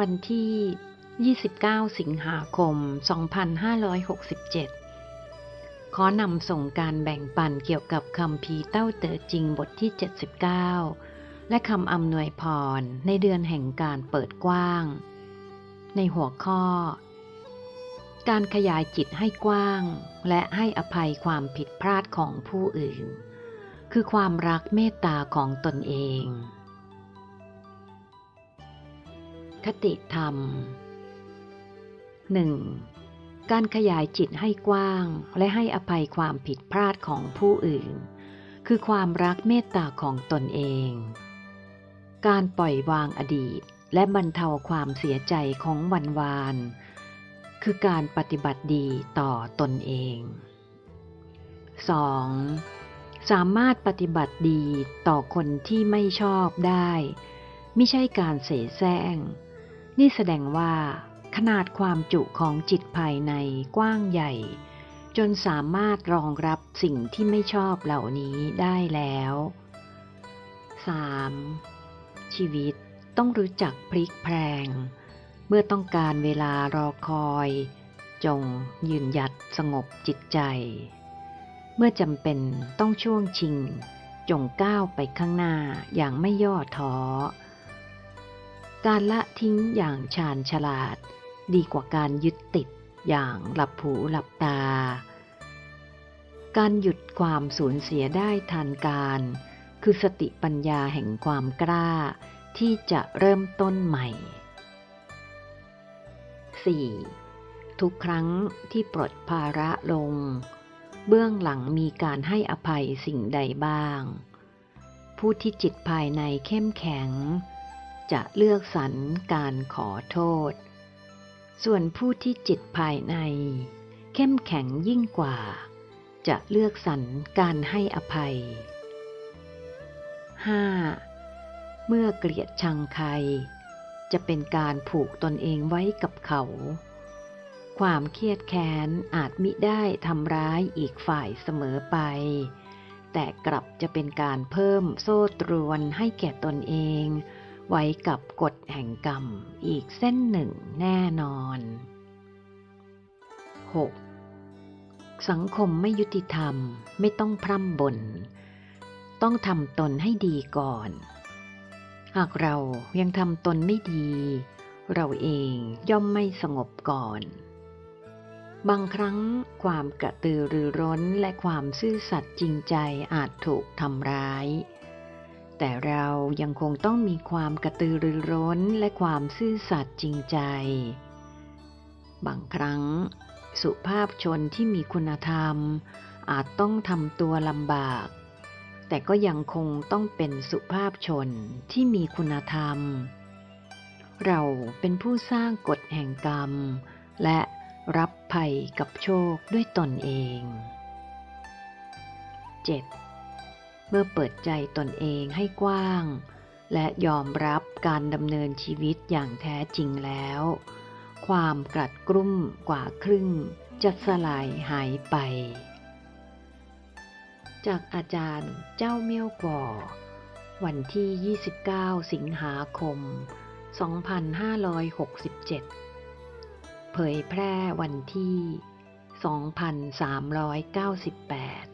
วันที่ 29 สิงหาคม 2567 ขอนำส่งการแบ่งปันเกี่ยวกับคำพีเต้าเต๋อจริงบทที่ 79 และคำอำนวยพรในเดือนแห่งการเปิดกว้าง ในหัวข้อ การขยายจิตให้กว้าง และให้อภัยความผิดพลาดของผู้อื่น คือความรักเมตตาของตนเอง คติธรรม 1. การขยายจิตให้กว้าง และให้อภัยความผิดพลาดของผู้อื่น คือความรักเมตตาของตนเอง การปล่อยวางอดีต และบรรเทาความเสียใจของวันวาน คือการปฏิบัติดีต่อตนเอง 2. สามารถปฏิบัติดีต่อคนที่ไม่ชอบได้ ไม่ใช่การเสแสร้ง นี่แสดงว่า ขนาดความจุของจิตภายในกว้างใหญ่ จนสามารถรองรับสิ่งที่ไม่ชอบเหล่านี้ได้แล้ว 3. ชีวิตต้องรู้จักพลิกแพลง เมื่อต้องการเวลารอคอย จงยืนหยัดสงบจิตใจ เมื่อจำเป็นต้องช่วงชิง จงก้าวไปข้างหน้าอย่างไม่ย่อท้อ การละทิ้งอย่างชาญฉลาด ดีกว่าการยึดติดอย่างหลับหูหลับตา การหยุดความสูญเสียได้ทันการ คือสติปัญญาแห่งความกล้า ที่จะเริ่มต้นใหม่ 4. ทุกครั้งที่ปลดภาระลง เบื้องหลังมีการให้อภัยสิ่งใดบ้าง ผู้ที่จิตภายในเข้มแข็ง จะเลือกสรรการขอโทษ ส่วนผู้ที่จิตภายใน เข้มแข็งยิ่งกว่า จะเลือกสรรการให้อภัย 5. เมื่อเกลียดชังใคร จะเป็นการผูกตนเองไว้กับเขา ความเครียดแค้นอาจมิได้ทำร้ายอีกฝ่ายเสมอไป แต่กลับจะเป็นการเพิ่มโซ่ตรวนให้แก่ตนเอง ไว้กับกฎแห่งกรรมอีกเส้นหนึ่งแน่นอน 6. สังคมไม่ยุติธรรมไม่ต้องพร่ำบ่นต้องทำตนให้ดีก่อน หากเรายังทำตนไม่ดี เราเองย่อมไม่สงบก่อน บางครั้งความกระตือรือร้นและความซื่อสัตย์จริงใจอาจถูกทำร้าย แต่เรายังคงต้องมีความกระตือรือร้นและความซื่อสัตย์จริงใจ บางครั้ง สุภาพชนที่มีคุณธรรม อาจต้องทำตัวลำบาก แต่ก็ยังคงต้องเป็นสุภาพชนที่มีคุณธรรม เราเป็นผู้สร้างกฎแห่งกรรม และรับภัยกับโชคด้วยตนเอง 7. เมื่อเปิดใจตนเองให้กว้าง และยอมรับการดำเนินชีวิตอย่างแท้จริงแล้ว ความกลัดกลุ้มกว่าครึ่งจะสลายหายไป จากอาจารย์เจ้าเมี่ยวก่อ วันที่ 29 สิงหาคม 2567 เผยแพร่วันที่ 2398